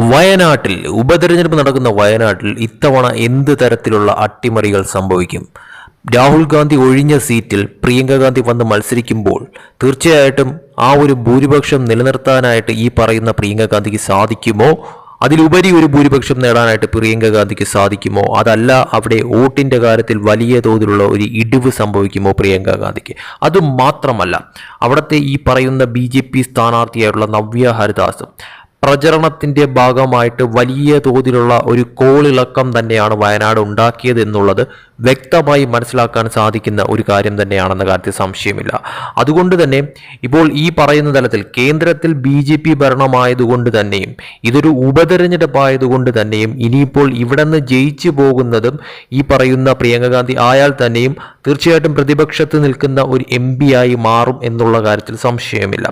വയനാട്ടിൽ ഉപതെരഞ്ഞെടുപ്പ് നടക്കുന്ന വയനാട്ടിൽ ഇത്തവണ എന്ത് തരത്തിലുള്ള അട്ടിമറികൾ സംഭവിക്കും? രാഹുൽ ഗാന്ധി ഒഴിഞ്ഞ സീറ്റിൽ പ്രിയങ്ക ഗാന്ധി വന്ന് മത്സരിക്കുമ്പോൾ തീർച്ചയായിട്ടും ആ ഒരു ഭൂരിപക്ഷം നിലനിർത്താനായിട്ട് ഈ പറയുന്ന പ്രിയങ്ക ഗാന്ധിക്ക് സാധിക്കുമോ? അതിലുപരി ഒരു ഭൂരിപക്ഷം നേടാനായിട്ട് പ്രിയങ്ക ഗാന്ധിക്ക് സാധിക്കുമോ? അതല്ല അവിടെ വോട്ടിന്റെ കാര്യത്തിൽ വലിയ തോതിലുള്ള ഒരു ഇടിവ് സംഭവിക്കുമോ പ്രിയങ്ക ഗാന്ധിക്ക്? അതുമാത്രമല്ല അവിടുത്തെ ഈ പറയുന്ന ബി ജെ പി സ്ഥാനാർത്ഥിയായിട്ടുള്ള നവ്യ ഹരിദാസും പ്രചരണത്തിന്റെ ഭാഗമായിട്ട് വലിയ തോതിലുള്ള ഒരു കോളിളക്കം തന്നെയാണ് വയനാട് ഉണ്ടാക്കിയത് എന്നുള്ളത് വ്യക്തമായി മനസ്സിലാക്കാൻ സാധിക്കുന്ന ഒരു കാര്യം തന്നെയാണെന്ന കാര്യത്തിൽ സംശയമില്ല. അതുകൊണ്ട് തന്നെ ഇപ്പോൾ ഈ പറയുന്ന തലത്തിൽ കേന്ദ്രത്തിൽ ബി ജെ പി ഭരണമായതുകൊണ്ട് തന്നെയും ഇതൊരു ഉപതെരഞ്ഞെടുപ്പായതുകൊണ്ട് തന്നെയും ഇനിയിപ്പോൾ ഇവിടെ നിന്ന് ജയിച്ചു പോകുന്നതും ഈ പറയുന്ന പ്രിയങ്ക ഗാന്ധി ആയാൽ തന്നെയും തീർച്ചയായിട്ടും പ്രതിപക്ഷത്ത് നിൽക്കുന്ന ഒരു എം ആയി മാറും എന്നുള്ള കാര്യത്തിൽ സംശയമില്ല.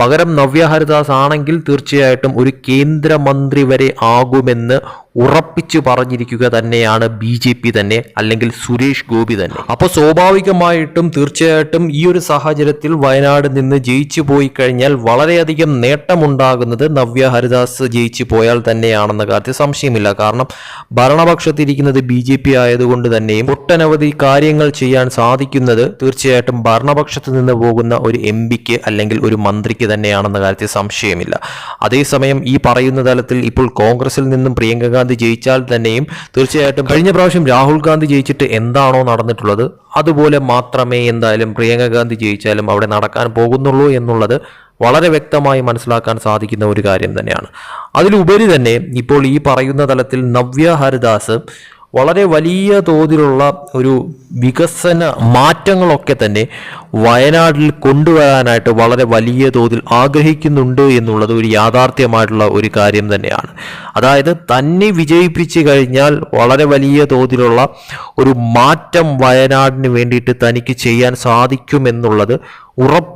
പകരം നവ്യ ഹരിദാസ് ആണെങ്കിൽ തീർച്ചയായിട്ടും ഒരു കേന്ദ്രമന്ത്രി വരെ ആകുമെന്ന് ഉറപ്പിച്ചു പറഞ്ഞിരിക്കുക തന്നെയാണ് ബി ജെ പി തന്നെ അല്ലെങ്കിൽ സുരേഷ് ഗോപി തന്നെ. അപ്പോൾ സ്വാഭാവികമായിട്ടും തീർച്ചയായിട്ടും ഈ ഒരു സാഹചര്യത്തിൽ വയനാട് നിന്ന് ജയിച്ചു പോയി കഴിഞ്ഞാൽ വളരെയധികം നേട്ടമുണ്ടാകുന്നത് നവ്യ ഹരിദാസ് ജയിച്ചു പോയാൽ തന്നെയാണെന്ന കാര്യത്തിൽ സംശയമില്ല. കാരണം ഭരണപക്ഷത്തിരിക്കുന്നത് ബി ജെ പി ആയതുകൊണ്ട് തന്നെയും ഒട്ടനവധി കാര്യങ്ങൾ ചെയ്യാൻ സാധിക്കുന്നത് തീർച്ചയായിട്ടും ഭരണപക്ഷത്ത് നിന്ന് പോകുന്ന ഒരു എം പിക്ക് അല്ലെങ്കിൽ ഒരു മന്ത്രിക്ക് തന്നെയാണെന്ന കാര്യത്തിൽ സംശയമില്ല. അതേസമയം ഈ പറയുന്ന തലത്തിൽ ഇപ്പോൾ കോൺഗ്രസിൽ നിന്നും പ്രിയങ്ക ഗാന്ധി ജയിച്ചാൽ തന്നെയും തീർച്ചയായിട്ടും കഴിഞ്ഞ പ്രാവശ്യം രാഹുൽ ഗാന്ധി ജയിച്ചിട്ട് എന്താണോ നടന്നിട്ടുള്ളത് അതുപോലെ മാത്രമേ എന്തായാലും പ്രിയങ്ക ഗാന്ധി ജയിച്ചാലും അവിടെ നടക്കാൻ പോകുന്നുള്ളൂ എന്നുള്ളത് വളരെ വ്യക്തമായി മനസ്സിലാക്കാൻ സാധിക്കുന്ന ഒരു കാര്യം തന്നെയാണ്. അതിലുപരി തന്നെ ഇപ്പോൾ ഈ പറയുന്ന തലത്തിൽ നവ്യ ഹരിദാസ് വളരെ വലിയ തോതിലുള്ള ഒരു വികസന മാറ്റങ്ങളൊക്കെ തന്നെ വയനാട്ടിൽ കൊണ്ടുവരാനായിട്ട് വളരെ വലിയ തോതിൽ ആഗ്രഹിക്കുന്നുണ്ട് എന്നുള്ളത് ഒരു യാഥാർത്ഥ്യമായിട്ടുള്ള ഒരു കാര്യം തന്നെയാണ്. അതായത് തന്നെ വിജയിപ്പിച്ചു കഴിഞ്ഞാൽ വളരെ വലിയ തോതിലുള്ള ഒരു മാറ്റം വയനാടിന് വേണ്ടിയിട്ട് തനിക്ക് ചെയ്യാൻ സാധിക്കുമെന്നുള്ളത്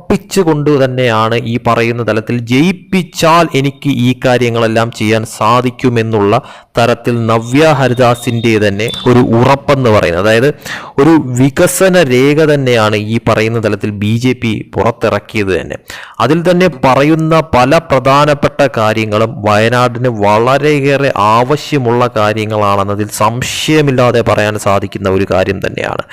ഉറപ്പിച്ചുകൊണ്ട് തന്നെയാണ് ഈ പറയുന്ന തലത്തിൽ ജയിപ്പിച്ചാൽ എനിക്ക് ഈ കാര്യങ്ങളെല്ലാം ചെയ്യാൻ സാധിക്കുമെന്നുള്ള തരത്തിൽ നവ്യ ഹരിദാസിന്റെ തന്നെ ഒരു ഉറപ്പെന്ന് പറയുന്നത്. അതായത് ഒരു വികസന രേഖ തന്നെയാണ് ഈ പറയുന്ന തലത്തിൽ ബി ജെ പി പുറത്തിറക്കിയത് തന്നെ. അതിൽ തന്നെ പറയുന്ന പല പ്രധാനപ്പെട്ട കാര്യങ്ങളും വയനാടിന് വളരെയേറെ ആവശ്യമുള്ള കാര്യങ്ങളാണെന്നതിൽ സംശയമില്ലാതെ പറയാൻ സാധിക്കുന്ന ഒരു കാര്യം തന്നെയാണ്.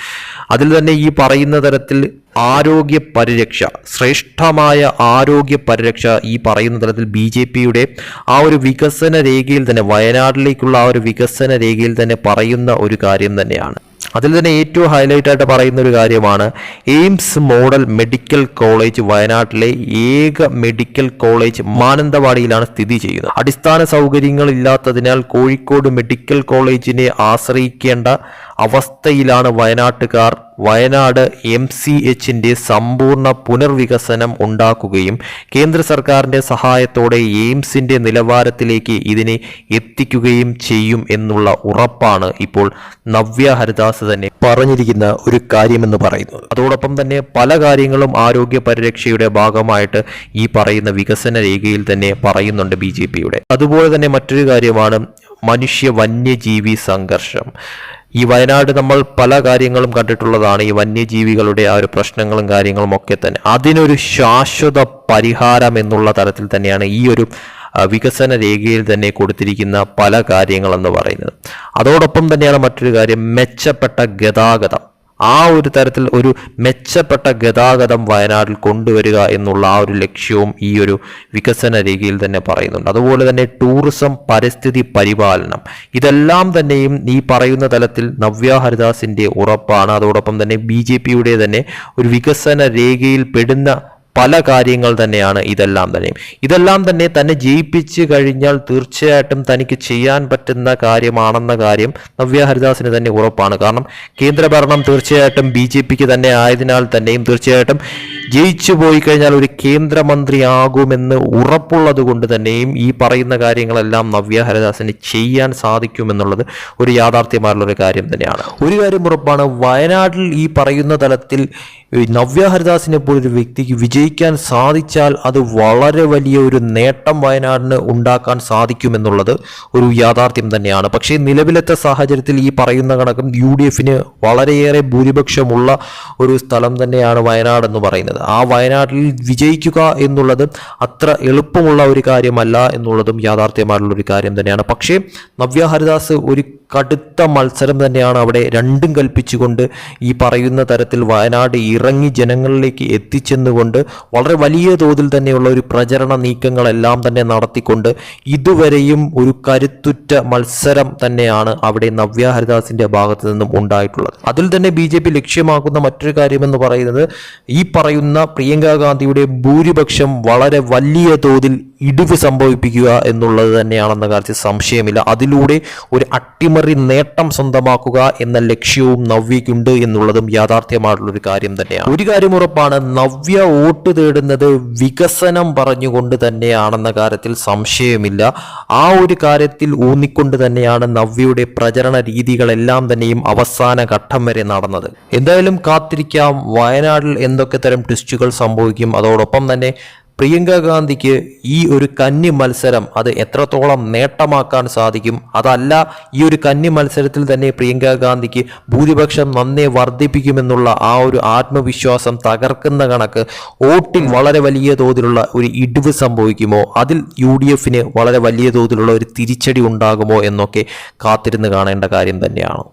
അതിൽ തന്നെ ഈ പറയുന്ന തരത്തിൽ ആരോഗ്യ പരിരക്ഷ ശ്രേഷ്ഠമായ ആരോഗ്യ പരിരക്ഷ ഈ പറയുന്ന തരത്തിൽ ബി ജെ പിയുടെ ആ ഒരു വികസന രേഖയിൽ തന്നെ വയനാട്ടിലേക്കുള്ള ആ ഒരു വികസന രേഖയിൽ തന്നെ പറയുന്ന ഒരു കാര്യം തന്നെയാണ്. അതിൽ തന്നെ ഏറ്റവും ഹൈലൈറ്റ് ആയിട്ട് പറയുന്ന ഒരു കാര്യമാണ് എയിംസ് മോഡൽ മെഡിക്കൽ കോളേജ് വയനാട്ടിലെ ഏക മെഡിക്കൽ കോളേജ് മാനന്തവാടിയിലാണ് സ്ഥിതി ചെയ്യുന്നത്. അടിസ്ഥാന സൗകര്യങ്ങൾ ഇല്ലാത്തതിനാൽ കോഴിക്കോട് മെഡിക്കൽ കോളേജിനെ ആശ്രയിക്കേണ്ട അവസ്ഥയിലാണ് വയനാട്ടുകാർ വയനാട് എം സി എച്ചിന്റെ സമ്പൂർണ പുനർവികസനം ഉണ്ടാക്കുകയും കേന്ദ്ര സർക്കാരിന്റെ സഹായത്തോടെ എയിംസിന്റെ നിലവാരത്തിലേക്ക് ഇതിനെ എത്തിക്കുകയും ചെയ്യും എന്നുള്ള ഉറപ്പാണ് ഇപ്പോൾ നവ്യ ഹരിദാസ് തന്നെ പറഞ്ഞിരിക്കുന്ന ഒരു കാര്യമെന്ന് പറയുന്നത്. അതോടൊപ്പം തന്നെ പല കാര്യങ്ങളും ആരോഗ്യ പരിരക്ഷയുടെ ഭാഗമായിട്ട് ഈ പറയുന്ന വികസന രേഖയിൽ തന്നെ പറയുന്നുണ്ട് ബി അതുപോലെ തന്നെ മറ്റൊരു കാര്യമാണ് മനുഷ്യ വന്യജീവി സംഘർഷം. ഈ വയനാട് നമ്മൾ പല കാര്യങ്ങളും കണ്ടിട്ടുള്ളതാണ്. ഈ വന്യജീവികളുടെ ആ ഒരു പ്രശ്നങ്ങളും കാര്യങ്ങളും ഒക്കെ തന്നെ. അതിനൊരു ശാശ്വത പരിഹാരം എന്നുള്ള തരത്തിൽ തന്നെയാണ് ഈ ഒരു വികസന രേഖയിൽ തന്നെ കൊടുത്തിരിക്കുന്ന പല കാര്യങ്ങളെന്ന് പറയുന്നത്. അതോടൊപ്പം തന്നെയാണ് മറ്റൊരു കാര്യം മെച്ചപ്പെട്ട ഗതാഗതം. ആ ഒരു തരത്തിൽ ഒരു മെച്ചപ്പെട്ട ഗതാഗതം വയനാട്ടിൽ കൊണ്ടുവരിക എന്നുള്ള ആ ഒരു ലക്ഷ്യവും ഈ ഒരു വികസന രീതിയിൽ തന്നെ പറയുന്നുണ്ട്. അതുപോലെ തന്നെ ടൂറിസം പരിസ്ഥിതി പരിപാലനം. ഇതെല്ലാം തന്നെയും ഈ പറയുന്ന തലത്തിൽ നവ്യ ഹരിദാസിന്റെ ഉറപ്പാണ്. അതോടൊപ്പം തന്നെ ബി തന്നെ ഒരു വികസന രേഖയിൽ പെടുന്ന പല കാര്യങ്ങൾ തന്നെയാണ് ഇതെല്ലാം തന്നെ. ഇതെല്ലാം തന്നെ തന്നെ ജയിപ്പിച്ച് കഴിഞ്ഞാൽ തീർച്ചയായിട്ടും തനിക്ക് ചെയ്യാൻ പറ്റുന്ന കാര്യമാണെന്ന കാര്യം നവ്യ ഹരിദാസിന് തന്നെ ഉറപ്പാണ്. കാരണം കേന്ദ്രഭരണം തീർച്ചയായിട്ടും ബി ജെ പിക്ക് തന്നെ ആയതിനാൽ തന്നെയും തീർച്ചയായിട്ടും ജയിച്ചു പോയി കഴിഞ്ഞാൽ ഒരു കേന്ദ്രമന്ത്രി ആകുമെന്ന് ഉറപ്പുള്ളത് കൊണ്ട് തന്നെയും ഈ പറയുന്ന കാര്യങ്ങളെല്ലാം നവ്യ ഹരിദാസിന് ചെയ്യാൻ സാധിക്കുമെന്നുള്ളത് ഒരു യാഥാർത്ഥ്യമായിട്ടുള്ള ഒരു കാര്യം തന്നെയാണ്. ഒരു കാര്യം ഉറപ്പാണ് വയനാട്ടിൽ ഈ പറയുന്ന തലത്തിൽ നവ്യ ഹരിദാസിനെ പോലൊരു വ്യക്തിക്ക് വിജയിക്കാൻ സാധിച്ചാൽ അത് വളരെ വലിയ ഒരു നേട്ടം വയനാടിന് ഉണ്ടാക്കാൻ സാധിക്കുമെന്നുള്ളത് ഒരു യാഥാർത്ഥ്യം തന്നെയാണ്. പക്ഷേ നിലവിലത്തെ സാഹചര്യത്തിൽ ഈ പറയുന്ന കണക്കും യു ഡി എഫിന് വളരെയേറെ ഭൂരിപക്ഷമുള്ള ഒരു സ്ഥലം തന്നെയാണ് വയനാട് എന്ന് പറയുന്നത്. പറയുന്നത് ആ വയനാട്ടിൽ വിജയിക്കുക എന്നുള്ളത് അത്ര എളുപ്പമുള്ള ഒരു കാര്യമല്ല എന്നുള്ളതും യാഥാർത്ഥ്യമായിട്ടുള്ള ഒരു കാര്യം തന്നെയാണ്. പക്ഷേ നവ്യ ഹരിദാസ് ഒരു കടുത്ത മത്സരം തന്നെയാണ് അവിടെ രണ്ടും കൽപ്പിച്ചുകൊണ്ട് ഈ പറയുന്ന തരത്തിൽ വയനാട് ഇറങ്ങി ജനങ്ങളിലേക്ക് എത്തിച്ചെന്നുകൊണ്ട് വളരെ വലിയ തോതിൽ തന്നെയുള്ള ഒരു പ്രചരണ നീക്കങ്ങളെല്ലാം തന്നെ നടത്തിക്കൊണ്ട് ഇതുവരെയും ഒരു കരുത്തുറ്റ മത്സരം തന്നെയാണ് അവിടെ നവ്യ ഹരിദാസിന്റെ ഭാഗത്ത് നിന്നും ഉണ്ടായിട്ടുള്ളത്. അതിൽ തന്നെ ബി ലക്ഷ്യമാക്കുന്ന മറ്റൊരു കാര്യമെന്ന് പറയുന്നത് ഈ പറയുന്ന പ്രിയങ്ക ഗാന്ധിയുടെ ഭൂരിപക്ഷം വളരെ വലിയ തോതിൽ ഇടിവ് സംഭവിപ്പിക്കുക എന്നുള്ളത് തന്നെയാണെന്ന കാര്യത്തിൽ സംശയമില്ല. അതിലൂടെ ഒരു അട്ടിമറി നേട്ടം സ്വന്തമാക്കുക എന്ന ലക്ഷ്യവും നവ്യക്കുണ്ട് എന്നുള്ളതും യാഥാർത്ഥ്യമായിട്ടുള്ളൊരു കാര്യം തന്നെയാണ്. ഒരു കാര്യം ഉറപ്പാണ് നവ്യ വോട്ട് തേടുന്നത് വികസനം പറഞ്ഞുകൊണ്ട് തന്നെയാണെന്ന കാര്യത്തിൽ സംശയമില്ല. ആ ഒരു കാര്യത്തിൽ ഊന്നിക്കൊണ്ട് തന്നെയാണ് നവ്യയുടെ പ്രചരണ രീതികളെല്ലാം തന്നെയും അവസാന ഘട്ടം വരെ നടന്നത്. എന്തായാലും കാത്തിരിക്കാം. വയനാട്ടിൽ എന്തൊക്കെ തരം ട്വിസ്റ്റുകൾ സംഭവിക്കും അതോടൊപ്പം തന്നെ പ്രിയങ്ക ഗാന്ധിക്ക് ഈ ഒരു കന്നി മത്സരം അത് എത്രത്തോളം നേട്ടമാക്കാൻ സാധിക്കും? അതല്ല ഈ ഒരു കന്നി മത്സരത്തിൽ തന്നെ പ്രിയങ്ക ഗാന്ധിക്ക് ഭൂരിപക്ഷം നന്നേ വർദ്ധിപ്പിക്കുമെന്നുള്ള ആ ഒരു ആത്മവിശ്വാസം തകർക്കുന്ന കണക്ക് വോട്ടിൽ വളരെ വലിയ തോതിലുള്ള ഒരു ഇടിവ് സംഭവിക്കുമോ? അതിൽ യു ഡി എഫിന് വളരെ വലിയ തോതിലുള്ള ഒരു തിരിച്ചടി ഉണ്ടാകുമോ എന്നൊക്കെ കാത്തിരുന്ന് കാണേണ്ട കാര്യം തന്നെയാണ്.